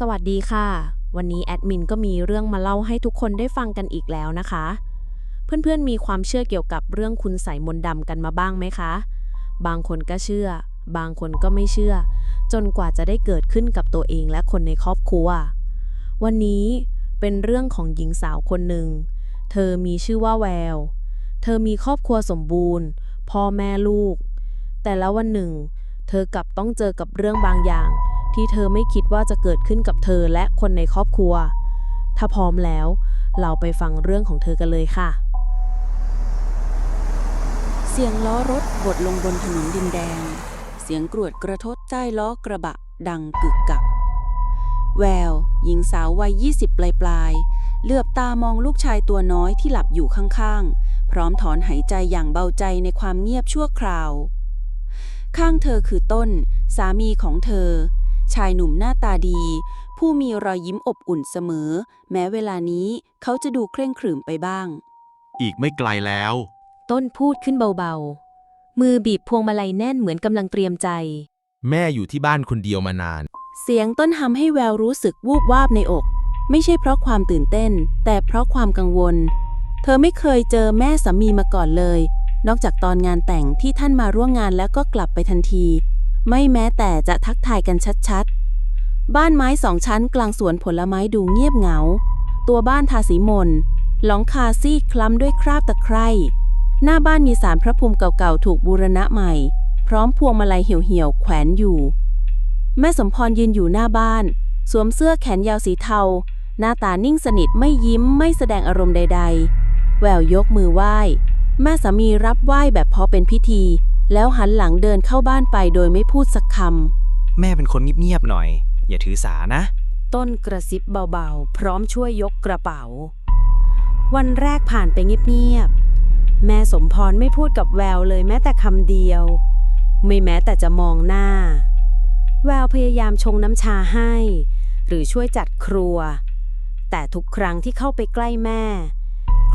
สวัสดีค่ะ วันนี้แอดมินก็มีเรื่องมาเล่าให้ทุกคนได้ฟังกันอีกแล้วนะคะ เพื่อนๆมีความเชื่อเกี่ยวกับเรื่องคุณใส่มนต์ดำกันมาบ้างไหมคะ บางคนก็เชื่อ บางคนก็ไม่เชื่อ จนกว่าจะได้เกิดขึ้นกับตัวเองและคนในครอบครัว วันนี้เป็นเรื่องของหญิงสาวคนหนึ่ง เธอมีชื่อว่าแวว เธอมีครอบครัวสมบูรณ์ พ่อแม่ลูก แต่แล้ววันหนึ่ง เธอกลับต้องเจอกับเรื่องบางอย่าง ที่เธอไม่คิดว่าจะเกิดขึ้นกับเธอและคนในครอบครัว ถ้าพร้อมแล้ว เราไปฟังเรื่องของเธอกันเลยค่ะ เสียงล้อรถบดลงบนถนนดินแดง เสียงกรวดกระทบใต้ล้อกระบะ ดังกึกกัก แวว หญิงสาววัย 20 ปลายปลายๆเหลือบตามองลูกชายตัวน้อยที่หลับอยู่ข้างๆ พร้อมถอนหายใจอย่างเบาใจในความเงียบชั่วคราว ข้างเธอคือต้น สามีของเธอ ชายหนุ่มหน้าตาดี ผู้มีรอยยิ้มอบอุ่นเสมอ แม้เวลานี้เขาจะดูเคร่งขรึมไปบ้าง อีกไม่ไกลแล้ว ต้นพูดขึ้นเบาๆ มือบีบพวงมาลัยแน่นเหมือนกำลังเตรียมใจ แม่อยู่ที่บ้านคนเดียวมานาน เสียงต้นทำให้แววรู้สึกวูบวาบในอก ไม่ใช่เพราะความตื่นเต้น แต่เพราะความกังวล เธอไม่เคยเจอแม่สามีมาก่อนเลย นอกจากตอนงานแต่งที่ท่านมาร่วมงานแล้วก็กลับไปทันที ไม่แม้แต่จะทักทายกันชัดๆ บ้านไม้สองชั้นกลางสวนผลไม้ดูเงียบเหงา ตัวบ้านทาสีมนหลังคาซีดคล้ำด้วยคราบตะไคร่ หน้าบ้านมีสารพระภูมิเก่าๆ ถูกบูรณะใหม่ พร้อมพวงมาลัยเหี่ยวๆ แขวนอยู่ แม่สมพรยืนอยู่หน้าบ้าน สวมเสื้อแขนยาวสีเทา หน้าตานิ่งสนิทไม่ยิ้มไม่แสดงอารมณ์ใด ๆ แววยกมือไหว้ แม่สามีรับไหว้แบบพอเป็นพิธี แล้วหันหลังเดินเข้าบ้านไปโดยไม่พูดสักคแม่เป็นคนเงียบๆหน่อย อย่าถือสานะต้นกระซิบเบาๆ พร้อมช่วยยกกระเป๋า วันแรกผ่านไปเงียบๆ แม่สมพรไม่พูดกับแววเลยแม้แต่คำเดียว ไม่แม้แต่จะมองหน้า แววพยายามชงน้ำชาให้ หรือช่วยจัดครัว แต่ทุกครั้งที่เข้าไปใกล้แม่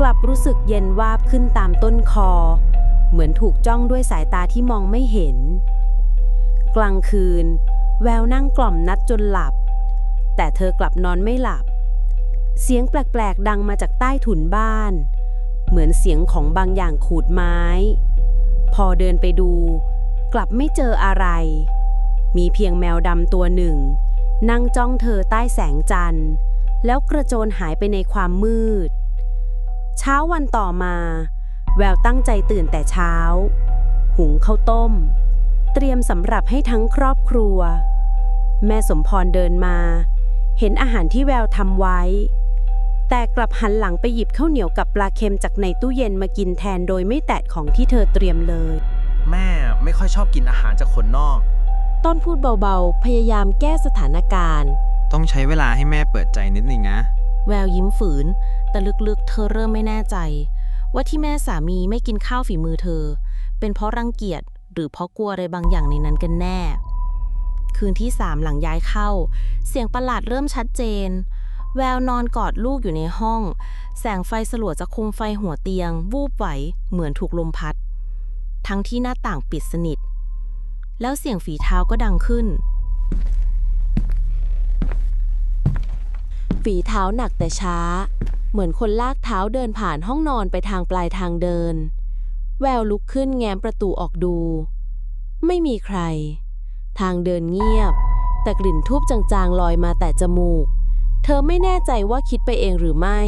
กลับรู้สึกเย็นวาบขึ้นตามต้นคอ เหมือนถูกจ้องด้วยสายตาที่มองไม่เห็น กลางคืน แววนั่งกล่อมนัดจนหลับ แต่เธอกลับนอนไม่หลับ เสียงแปลกๆ ดังมาจากใต้ถุนบ้าน เหมือนเสียงของบางอย่างขูดไม้ พอเดินไปดู กลับไม่เจออะไร มีเพียงแมวดำตัวหนึ่ง นั่งจ้องเธอใต้แสงจันทร์ แล้วกระโจนหายไปในความมืด เช้าวันต่อมา แววตั้งใจตื่นแต่เช้า หุงข้าวต้ม เตรียมสำหรับให้ทั้งครอบครัว แม่สมพรเดินมา เห็นอาหารที่แววทำไว้ แต่กลับหันหลังไปหยิบข้าวเหนียวกับปลาเค็มจากในตู้เย็นมากินแทนโดยไม่แตะของที่เธอเตรียมเลย แม่ไม่ค่อยชอบกินอาหารจากคนนอก ต้นพูดเบาๆ พยายามแก้สถานการณ์ ต้องใช้เวลาให้แม่เปิดใจนิดนึงนะ แววยิ้มฝืน แต่ลึกๆ เธอเริ่มไม่แน่ใจ ว่าที่แม่สามีไม่กินข้าวฝีมือเธอ เป็นเพราะรังเกียจหรือเพราะกลัวอะไรบางอย่างในนั้นกันแน่ คืนที่สามหลังย้ายเข้า เสียงประหลาดเริ่มชัดเจน แววนอนกอดลูกอยู่ในห้อง แสงไฟสลัวจากโคมไฟหัวเตียง วูบไหวเหมือนถูกลมพัด ทั้งที่หน้าต่างปิดสนิท แล้วเสียงฝีเท้าก็ดังขึ้น ฝีเท้าหนักแต่ช้า เหมือนคนลากเท้าเดินผ่านห้องนอนไปทางปลายทางเดิน แววลุกขึ้นแง้มประตูออกดู ไม่มีใคร ทางเดินเงียบ แต่กลิ่นทูบจางๆลอยมาแต่จมูก เธอไม่แน่ใจว่าคิดไปเองหรือไม่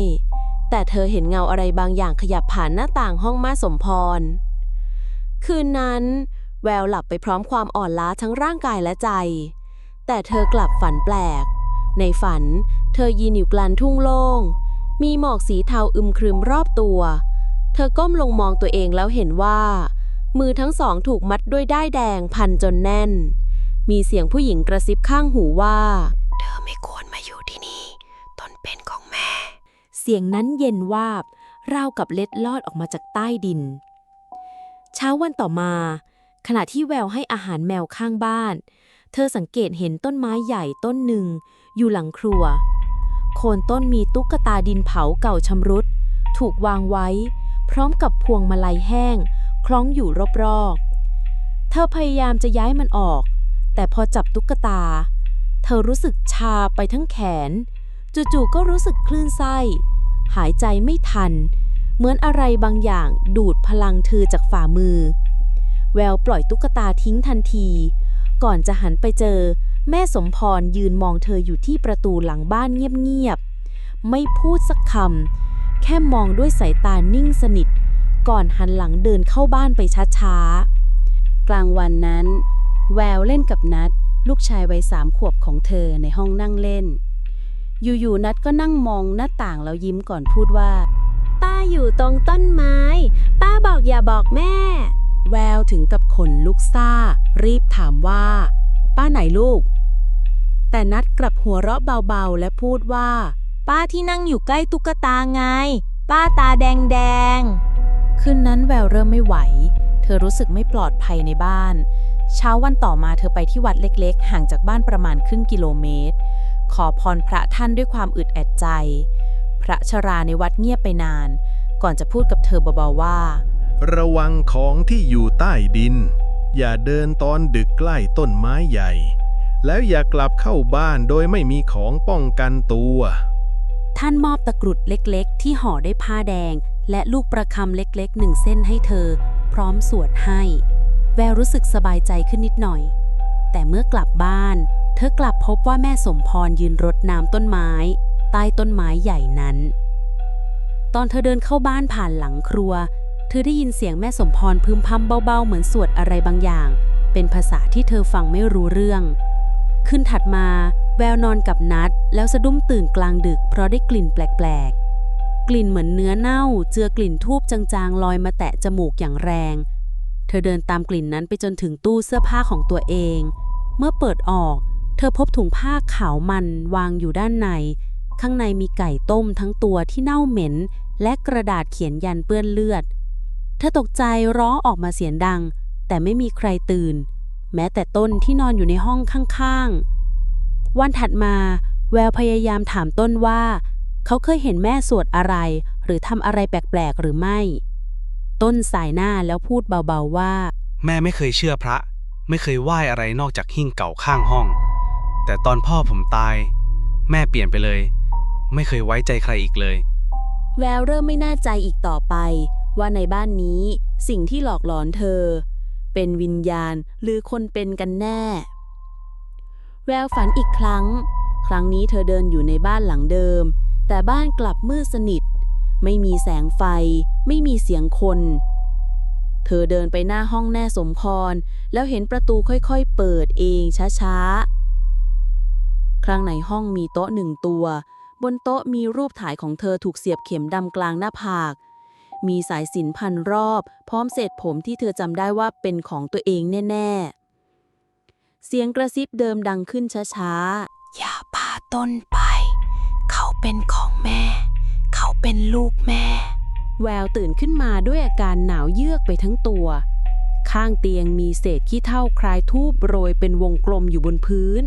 แต่เธอเห็นเงาอะไรบางอย่างขยับผ่านหน้าต่างห้องมาสมพร คืนนั้น แววหลับไปพร้อมความอ่อนล้าทั้งร่างกายและใจ แต่เธอกลับฝันแปลก ในฝัน เธอยืนอยู่กลางทุ่งโล่ง มีหมอกสีเทาอึมครึมรอบตัว เธอก้มลงมองตัวเองแล้วเห็นว่า มือทั้งสองถูกมัดด้วยด้ายแดงพันจนแน่น มีเสียงผู้หญิงกระซิบข้างหูว่า เธอไม่ควรมาอยู่ที่นี่ ตนเป็นของแม่ เสียงนั้นเย็นวาบราวกับเล็ดลอดออกมาจากใต้ดิน เช้าวันต่อมา ขณะที่แววให้อาหารแมวข้างบ้าน เธอสังเกตเห็นต้นไม้ใหญ่ต้นหนึ่ง อยู่หลังครัว โคนต้นมีตุ๊กตาดินเผาเก่าชำรุด ถูกวางไว้ พร้อมกับพวงมาลัยแห้ง คล้องอยู่รอบๆ เธอพยายามจะย้ายมันออก แต่พอจับตุ๊กตา เธอรู้สึกชาไปทั้งแขน จู่ๆก็รู้สึกคลื่นไส้ หายใจไม่ทัน เหมือนอะไรบางอย่างดูดพลังเธอจากฝ่ามือ แววปล่อยตุ๊กตาทิ้งทันที ก่อนจะหันไปเจอ แม่สมพรยืนมองเธออยู่ที่ประตูหลังบ้านเงียบๆ ไม่พูดสักคำ แค่มองด้วยสายตานิ่งสนิท ก่อนหันหลังเดินเข้าบ้านไปช้าๆ กลางวันนั้น แววเล่นกับนัด ลูกชายวัยสามขวบของเธอในห้องนั่งเล่น อยู่ๆ นัดก็นั่งมองหน้าต่างแล้วยิ้มก่อนพูดว่า ป้าอยู่ตรงต้นไม้ ป้าบอกอย่าบอกแม่ แววถึงกับขนลุกซ่า รีบถามว่า ป้าไหนลูก แต่นัดกลับหัวเราะเบาๆ และพูดว่า ป้าที่นั่งอยู่ใกล้ตุ๊กตาไง ป้าตาแดงแดงคืนนั้นแววเริ่มไม่ไหว เธอรู้สึกไม่ปลอดภัยในบ้าน เช้าวันต่อมาเธอไปที่วัดเล็กๆ ห่างจากบ้านประมาณครึ่งกิโลเมตร ขอพรพระท่านด้วยความอึดแอดใจ พระชราในวัดเงียบไปนาน ก่อนจะพูดกับเธอเบาๆว่า ระวังของที่อยู่ใต้ดิน อย่าเดินตอนดึกใกล้ต้นไม้ใหญ่ แล้วอย่ากลับเข้าบ้านโดยไม่มีของป้องกันตัว ท่านมอบตะกรุดเล็กๆ ที่ห่อด้วยผ้าแดง และลูกประคำเล็กๆหนึ่งเส้นให้เธอ พร้อมสวดให้ แววรู้สึกสบายใจขึ้นนิดหน่อย แต่เมื่อกลับบ้าน เธอกลับพบว่าแม่สมพรยืนรดน้ำต้นไม้ ใต้ต้นไม้ใหญ่นั้น ตอนเธอเดินเข้าบ้านผ่านหลังครัว เธอได้ยินเสียงแม่สมพรพึมพำเบาๆ เหมือนสวดอะไรบางอย่าง เป็นภาษาที่เธอฟังไม่รู้เรื่อง ขึ้นถัดมาแววนอนกับนัด แล้วสะดุ้งตื่นกลางดึกเพราะได้กลิ่นแปลกๆ กลิ่นเหมือนเนื้อเน่า เจือกลิ่นทูบจางๆ ลอยมาแตะจมูกอย่างแรง เธอเดินตามกลิ่นนั้นไปจนถึงตู้เสื้อผ้าของตัวเอง เมื่อเปิดออก เธอพบถุงผ้าขาวมันวางอยู่ด้านใน ข้างในมีไก่ต้มทั้งตัวที่เน่าเหม็น และกระดาษเขียนยันเปื้อนเลือด เธอตกใจร้องออกมาเสียงดัง แต่ไม่มีใครตื่น แม้แต่ต้นที่นอนอยู่ในห้องข้างๆ วันถัดมา แววพยายามถามต้นว่า เขาเคยเห็นแม่สวดอะไร หรือทำอะไรแปลกๆหรือไม่ ต้นสายหน้าแล้วพูดเบาๆว่า แม่ไม่เคยเชื่อพระ ไม่เคยไหว้อะไรนอกจากหิ้งเก่าข้างห้อง แต่ตอนพ่อผมตาย แม่เปลี่ยนไปเลย ไม่เคยไว้ใจใครอีกเลย แววเริ่มไม่น่าใจอีกต่อไป ว่าในบ้านนี้สิ่งที่หลอกหลอนเธอ เป็นวิญญาณหรือคนเป็นกันแน่ แววฝันอีกครั้ง ครั้งนี้เธอเดินอยู่ในบ้านหลังเดิม แต่บ้านกลับมืดสนิท ไม่มีแสงไฟ ไม่มีเสียงคน เธอเดินไปหน้าห้องแน่สมพร แล้วเห็นประตูค่อยๆ เปิดเองช้าๆ ครั้งในห้องมีโต๊ะหนึ่งตัว บนโต๊ะมีรูปถ่ายของเธอถูกเสียบเข็มดำกลางหน้าผาก มีสายสิญจนพันรอบ พร้อมเศษผมที่เธอจำได้ว่าเป็นของตัวเองแน่ ๆ เสียงกระซิบเดิมดังขึ้นช้าอย่าพาต้นไป เขาเป็นของแม่ เขาเป็นลูกแม่ๆแววตื่นขึ้นมาด้วยอาการหนาวเยือกไปทั้งตัว ข้างเตียงมีเศษขี้เถ้าคล้ายทูบโรยเป็นวงกลมอยู่บนพื้น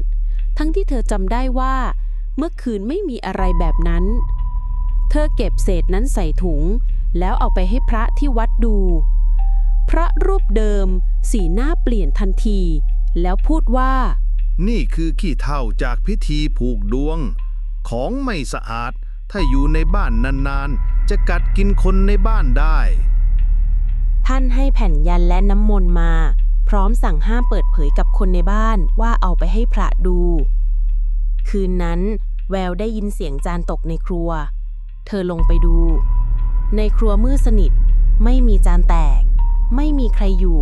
ทั้งที่เธอจำได้ว่า เมื่อคืนไม่มีอะไรแบบนั้น เธอเก็บเศษนั้นใส่ถุง แล้วเอาไปให้พระที่วัดดู พระรูปเดิม สีหน้าเปลี่ยนทันที แล้วพูดว่า นี่คือขี้เถ้าจากพิธีผูกดวง ของไม่สะอาด ถ้าอยู่ในบ้านนานๆ จะกัดกินคนในบ้านได้ ท่านให้แผ่นยันและน้ำมนต์มา พร้อมสั่งห้ามเปิดเผยกับคนในบ้านว่าเอาไปให้พระดู คืนนั้น แววได้ยินเสียงจานตกในครัว เธอลงไปดู ในครัวมืดสนิท ไม่มีจานแตก ไม่มีใครอยู่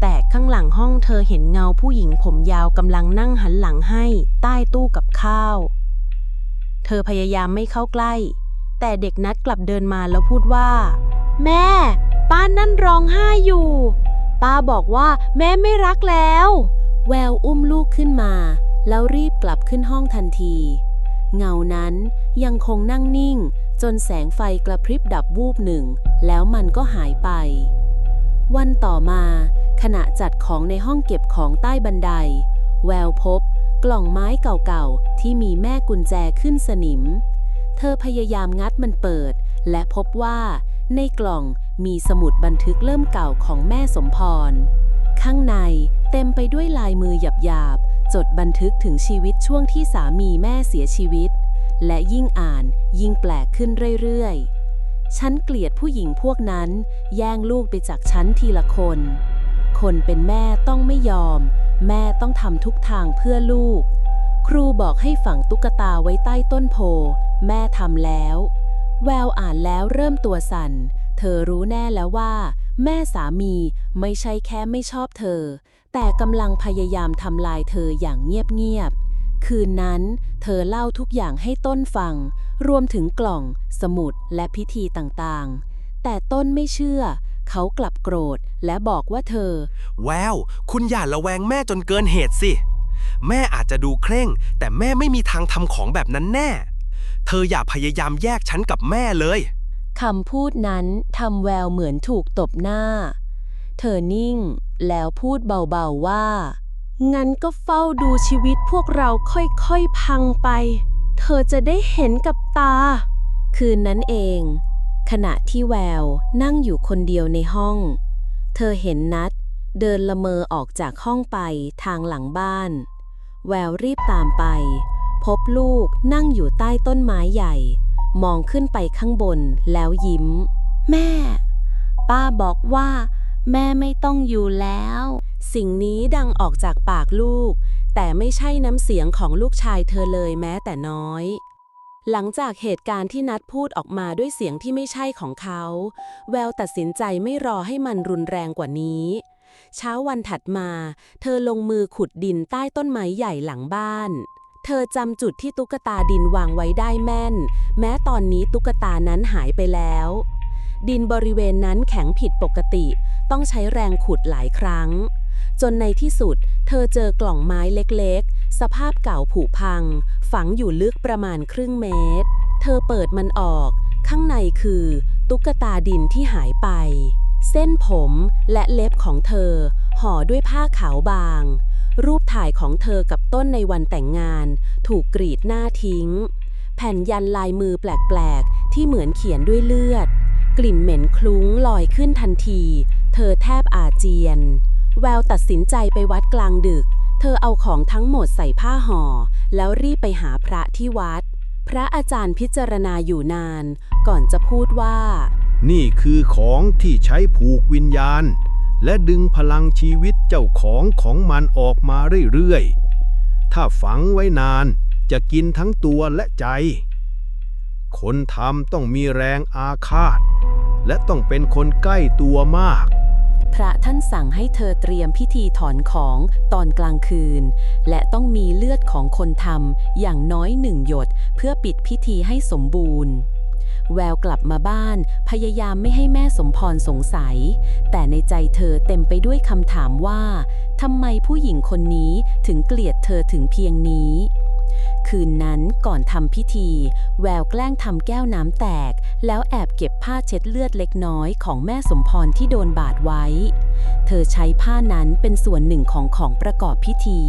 แต่ข้างหลังห้องเธอเห็นเงาผู้หญิงผมยาวกำลังนั่งหันหลังให้ใต้ตู้กับข้าว เธอพยายามไม่เข้าใกล้ แต่เด็กนัดกลับเดินมาแล้วพูดว่า แม่ ป้านั่นร้องไห้อยู่ ป้าบอกว่าแม่ไม่รักแล้ว แววอุ้มลูกขึ้นมา แล้วรีบกลับขึ้นห้องทันที เงานั้นยังคงนั่งนิ่ง จนแสงไฟกระพริบดับวูบหนึ่ง แล้วมันก็หายไป วันต่อมา ขณะจัดของในห้องเก็บของใต้บันได แววพบ กล่องไม้เก่าๆ ที่มีแม่กุญแจขึ้นสนิม เธอพยายามงัดมันเปิด และพบว่า ในกล่องมีสมุดบันทึกเล่มเก่าของแม่สมพร ข้างในเต็มไปด้วยลายมือหยาบ จดบันทึกถึงชีวิตช่วงที่สามีแม่เสียชีวิต และยิ่งอ่านยิ่งแปลกขึ้นเรื่อยๆ ฉันเกลียดผู้หญิงพวกนั้น แย่งลูกไปจากฉันทีละคน คนเป็นแม่ต้องไม่ยอม แม่ต้องทำทุกทางเพื่อลูก ครูบอกให้ฝังตุ๊กตาไว้ใต้ต้นโพ แม่ทำแล้ว แววอ่านแล้วเริ่มตัวสั่น เธอรู้แน่แล้วว่า แม่สามีไม่ใช่แค่ไม่ชอบเธอ แต่กำลังพยายามทำลายเธออย่างเงียบๆ คืนนั้น เธอเล่าทุกอย่างให้ต้นฟัง รวมถึงกล่อง สมุด และพิธีต่างๆ แต่ต้นไม่เชื่อ เขากลับโกรธและบอกว่าเธอ แวว คุณอย่าระแวงแม่จนเกินเหตุสิ แม่อาจจะดูเคร่ง แต่แม่ไม่มีทางทำของแบบนั้นแน่ เธออย่าพยายามแยกฉันกับแม่เลย คำพูดนั้นทำแววเหมือนถูกตบหน้า เธอนิ่ง แล้วพูดเบาๆว่า งั้นก็เฝ้าดูชีวิตพวกเราค่อยๆพังไป เธอจะได้เห็นกับตา คืนนั้นเอง ขณะที่แววนั่งอยู่คนเดียวในห้อง เธอเห็นนัด เดินละเมอออกจากห้องไปทางหลังบ้าน แววรีบตามไป พบลูกนั่งอยู่ใต้ต้นไม้ใหญ่ มองขึ้นไปข้างบนแล้วยิ้ม แม่ ป้าบอกว่า แม่ไม่ต้องอยู่แล้ว สิ่งนี้ดังออกจากปากลูก แต่ไม่ใช่น้ำเสียงของลูกชายเธอเลยแม้แต่น้อย หลังจากเหตุการณ์ที่นัดพูดออกมาด้วยเสียงที่ไม่ใช่ของเขา แววตัดสินใจไม่รอให้มันรุนแรงกว่านี้ เช้าวันถัดมา เธอลงมือขุดดินใต้ต้นไม้ใหญ่หลังบ้านเธอจำจุดที่ตุ๊กตาดินวางไว้ได้แม่น แม้ตอนนี้ตุ๊กตานั้นหายไปแล้ว ดินบริเวณนั้นแข็งผิดปกติ ต้องใช้แรงขุดหลายครั้ง จนในที่สุด เธอเจอกล่องไม้เล็กๆ สภาพเก่าผุพัง ฝังอยู่ลึกประมาณครึ่งเมตร เธอเปิดมันออก ข้างในคือ ตุ๊กตาดินที่หายไป เส้นผมและเล็บของเธอ ห่อด้วยผ้าขาวบาง รูปถ่ายของเธอกับต้นในวันแต่งงาน ถูกกรีดหน้าทิ้ง แผ่นยันลายมือแปลกๆ ที่เหมือนเขียนด้วยเลือด กลิ่นเหม็นคลุ้งลอยขึ้นทันที เธอแทบอาเจียน แววตัดสินใจไปวัดกลางดึก เธอเอาของทั้งหมดใส่ผ้าห่อ แล้วรีบไปหาพระที่วัด พระอาจารย์พิจารณาอยู่นาน ก่อนจะพูดว่า นี่คือของที่ใช้ผูกวิญญาณ และดึงพลังชีวิตเจ้าของของมันออกมาเรื่อยๆ ถ้าฝังไว้นานจะกินทั้งตัวและใจ คนทำต้องมีแรงอาฆาต และต้องเป็นคนใกล้ตัวมาก พระท่านสั่งให้เธอเตรียมพิธีถอนของตอนกลางคืน และต้องมีเลือดของคนทำอย่างน้อยหนึ่งหยด เพื่อปิดพิธีให้สมบูรณ์ แววกลับมาบ้าน พยายามไม่ให้แม่สมพรสงสัย แต่ในใจเธอเต็มไปด้วยคำถามว่าทำไมผู้หญิงคนนี้ถึงเกลียดเธอถึงเพียงนี้ คืนนั้นก่อนทำพิธี แววแกล้งทำแก้วน้ำแตก แล้วแอบเก็บผ้าเช็ดเลือดเล็กน้อยของแม่สมพรที่โดนบาดไว้ เธอใช้ผ้านั้นเป็นส่วนหนึ่งของของประกอบพิธี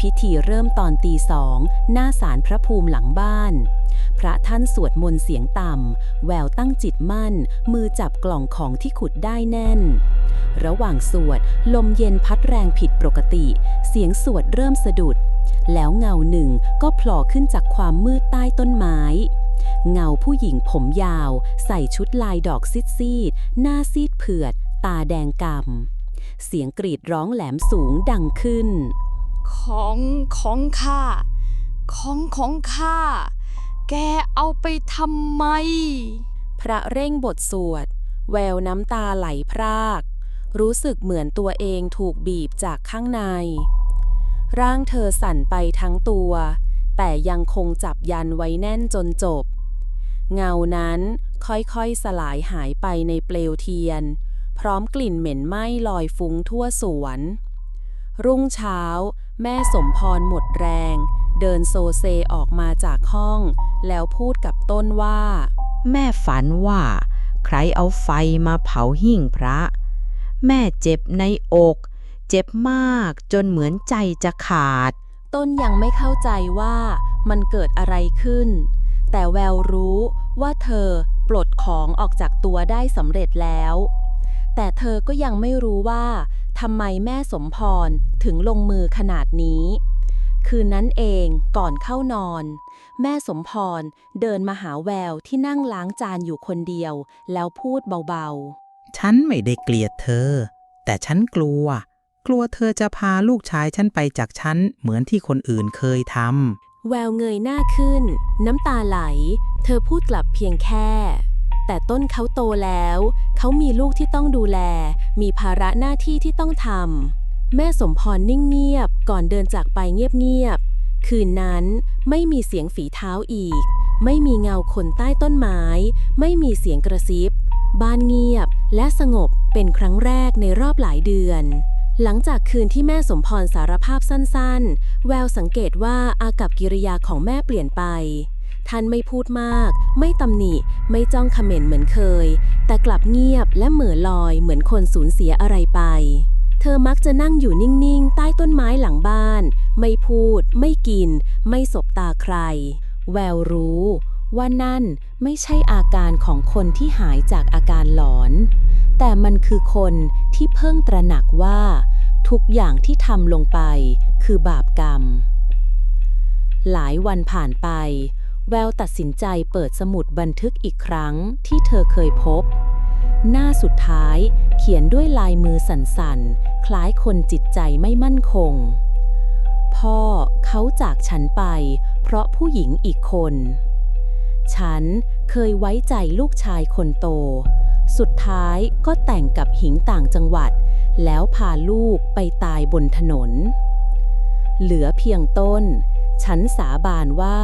พิธีเริ่มตอนตีสองหน้าศาลพระภูมิหลังบ้าน พระท่านสวดมนต์เสียงต่ำ แววตั้งจิตมั่น มือจับกล่องของที่ขุดได้แน่น ระหว่างสวด ลมเย็นพัดแรงผิดปกติ เสียงสวดเริ่มสะดุด แล้วเงาหนึ่งก็โผล่ขึ้นจากความมืดใต้ต้นไม้ เงาผู้หญิงผมยาว ใส่ชุดลายดอกซิดซีดๆ หน้าซีดเผือด ตาแดงกำเสียงกรีดร้องแหลมสูงดังขึ้น ของของข้า ของของข้า แกเอาไปทำไม พระเร่งบทสวด แววน้ำตาไหลพราก รู้สึกเหมือนตัวเองถูกบีบจากข้างใน ร่างเธอสั่นไปทั้งตัว แต่ยังคงจับยันไว้แน่นจนจบ เงานั้นค่อยๆสลายหายไปในเปลวเทียน พร้อมกลิ่นเหม็นไหม้ลอยฟุ้งทั่วสวน รุ่งเช้า แม่สมพรหมดแรง เดินโซเซออกมาจากห้อง แล้วพูดกับต้นว่า แม่ฝันว่า ใครเอาไฟมาเผาหิ้งพระ แม่เจ็บในอก เจ็บมากจนเหมือนใจจะขาด ต้นยังไม่เข้าใจว่ามันเกิดอะไรขึ้น แต่แววรู้ว่าเธอปลดของออกจากตัวได้สำเร็จแล้วแต่แต่เธอก็ยังไม่รู้ว่าทำไมแม่สมพรถึงลงมือขนาดนี้ คืนนั้นเองก่อนเข้านอน แม่สมพรเดินมาหาแววที่นั่งล้างจานอยู่คนเดียว แล้วพูดเบาฉันไม่ได้เกลียดเธอ แต่ฉันกลัว กลัวเธอจะพาลูกชายฉันไปจากฉันเหมือนที่คนอื่นเคยทำ แววเงยหน้าขึ้น น้ำตาไหล เธอพูดกลับเพียงแค่ แต่ต้นเขาโตแล้ว เขามีลูกที่ต้องดูแล มีภาระหน้าที่ที่ต้องทำ แม่สมพรนิ่งเงียบก่อนเดินจากไปเงียบๆ คืนนั้นไม่มีเสียงฝีเท้าอีก ไม่มีเงาคนใต้ต้นไม้ ไม่มีเสียงกระซิบ บ้านเงียบและสงบเป็นครั้งแรกในรอบหลายเดือน หลังจากคืนที่แม่สมพรสารภาพสั้นๆ แววสังเกตว่าอากับกิริยาของแม่เปลี่ยนไป ท่านไม่พูดมาก ไม่ตำหนิ ไม่จ้องเขม่นเหมือนเคย แต่กลับเงียบและเหม่อลอยเหมือนคนสูญเสียอะไรไป เธอมักจะนั่งอยู่นิ่งๆ ใต้ต้นไม้หลังบ้าน ไม่พูด ไม่กิน ไม่สบตาใคร แววรู้ว่านั่นไม่ใช่อาการของคนที่หายจากอาการหลอน แต่มันคือคนที่เพิ่งตระหนักว่า ทุกอย่างที่ทำลงไปคือบาปกรรม หลายวันผ่านไป แววตัดสินใจเปิดสมุดบันทึกอีกครั้งที่เธอเคยพบ หน้าสุดท้ายเขียนด้วยลายมือสั่นๆ คล้ายคนจิตใจไม่มั่นคง พ่อเขาจากฉันไป เพราะผู้หญิงอีกคน ฉันเคยไว้ใจลูกชายคนโต สุดท้ายก็แต่งกับหญิงต่างจังหวัด แล้วพาลูกไปตายบนถนน เหลือเพียงต้น ฉันสาบานว่า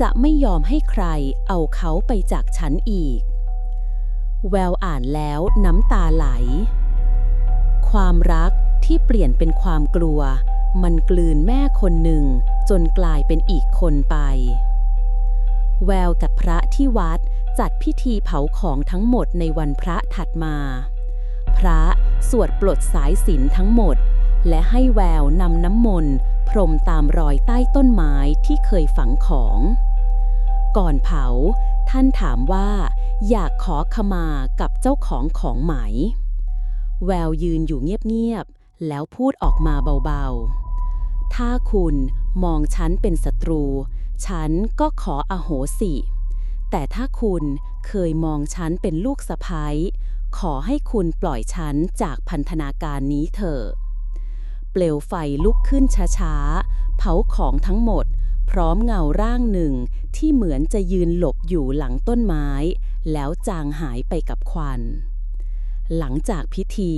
จะไม่ยอมให้ใครเอาเขาไปจากฉันอีก แววอ่านแล้วน้ำตาไหล ความรักที่เปลี่ยนเป็นความกลัว มันกลืนแม่คนหนึ่ง จนกลายเป็นอีกคนไป แววกับพระที่วัด จัดพิธีเผาของทั้งหมดในวันพระถัดมา พระสวดปลดสายสิญจนทั้งหมด และให้แววนำน้ำมนต์พรมตามรอยใต้ต้นไม้ที่เคยฝังของ ก่อนเผา ท่านถามว่า อยากขอขมากับเจ้าของของไหม แววยืนอยู่เงียบๆ แล้วพูดออกมาเบาๆ ถ้าคุณมองฉันเป็นศัตรู ฉันก็ขออโหสิ แต่ถ้าคุณเคยมองฉันเป็นลูกสะพ้ยขอให้คุณปล่อยฉันจากพันธนาการนี้เถอะ เปลวไฟลุกขึ้นช้าๆ เผาของทั้งหมด พร้อมเงาร่างหนึ่งที่เหมือนจะยืนหลบอยู่หลังต้นไม้ แล้วจางหายไปกับควัน หลังจากพิธี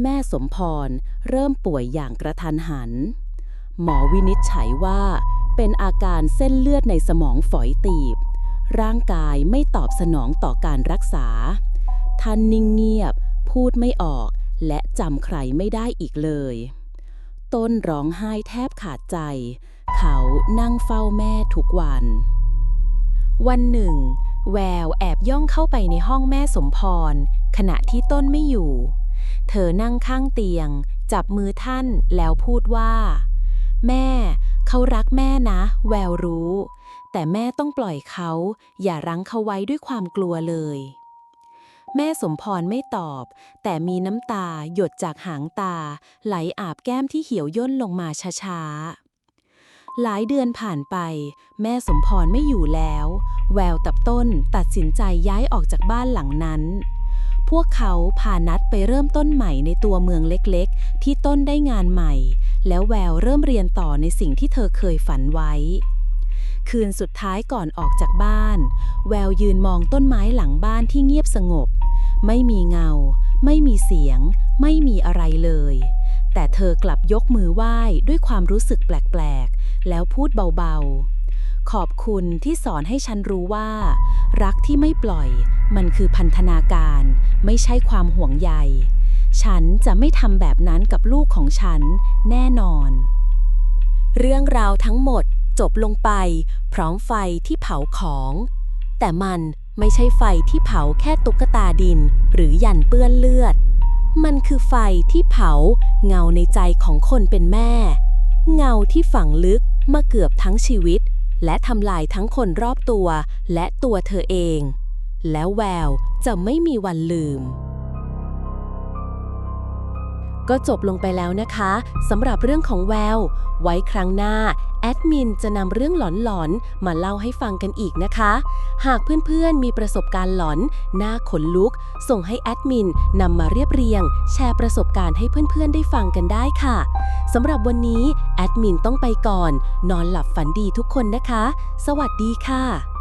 แม่สมพรเริ่มป่วยอย่างกระทันหัน หมอวินิจฉัยว่า เป็นอาการเส้นเลือดในสมองฝอยตีบ ร่างกายไม่ตอบสนองต่อการรักษา ท่านนิ่งเงียบ พูดไม่ออก และจำใครไม่ได้อีกเลย ต้นร้องไห้แทบขาดใจ เขานั่งเฝ้าแม่ทุกวัน วันหนึ่ง แววแอบย่องเข้าไปในห้องแม่สมพร ขณะที่ต้นไม่อยู่ เธอนั่งข้างเตียง จับมือท่านแล้วพูดว่า แม่ เขารักแม่นะ แววรู้ แต่แม่ต้องปล่อยเขา อย่ารั้งเขาไว้ด้วยความกลัวเลย แม่สมพรไม่ตอบ แต่มีน้ำตาหยดจากหางตา ไหลอาบแก้มที่เหี่ยวย่นลงมาช้าๆ หลายเดือนผ่านไป แม่สมพรไม่อยู่แล้ว แววกับต้นตัดสินใจย้ายออกจากบ้านหลังนั้นพวกเขาพานัดไปเริ่มต้นใหม่ในตัวเมืองเล็กๆ ที่ต้นได้งานใหม่ แล้วแววเริ่มเรียนต่อในสิ่งที่เธอเคยฝันไว้ คืนสุดท้ายก่อนออกจากบ้าน แววยืนมองต้นไม้หลังบ้านที่เงียบสงบ ไม่มีเงา ไม่มีเสียง ไม่มีอะไรเลย แต่เธอกลับยกมือไหว้ด้วยความรู้สึกแปลกๆ แล้วพูดเบาๆ ขอบคุณที่สอนให้ฉันรู้ว่า รักที่ไม่ปล่อย มันคือพันธนาการ ไม่ใช่ความห่วงใย ฉันจะไม่ทำแบบนั้นกับลูกของฉัน แน่นอน เรื่องราวทั้งหมด จบลงไป พร้อมไฟที่เผาของ แต่มันไม่ใช่ไฟที่เผาแค่ตุ๊กตาดิน หรือยันเปื้อนเลือด มันคือไฟที่เผาเงาในใจของคนเป็นแม่ เงาที่ฝังลึกมาเกือบทั้งชีวิต และทำลายทั้งคนรอบตัวและตัวเธอเอง แล้วแววจะไม่มีวันลืม ก็จบลงไปแล้วนะคะสำหรับเรื่องของแวว ไว้ครั้งหน้า แอดมินจะนำเรื่องหลอนๆ มาเล่าให้ฟังกันอีกนะคะ หากเพื่อนๆ มีประสบการณ์หลอนน่าขนลุก ส่งให้แอดมินนำมาเรียบเรียง แชร์ประสบการณ์ให้เพื่อนๆ ได้ฟังกันได้ค่ะสำหรับวันนี้แอดมินต้องไปก่อน นอนหลับฝันดีทุกคนนะคะ สวัสดีค่ะ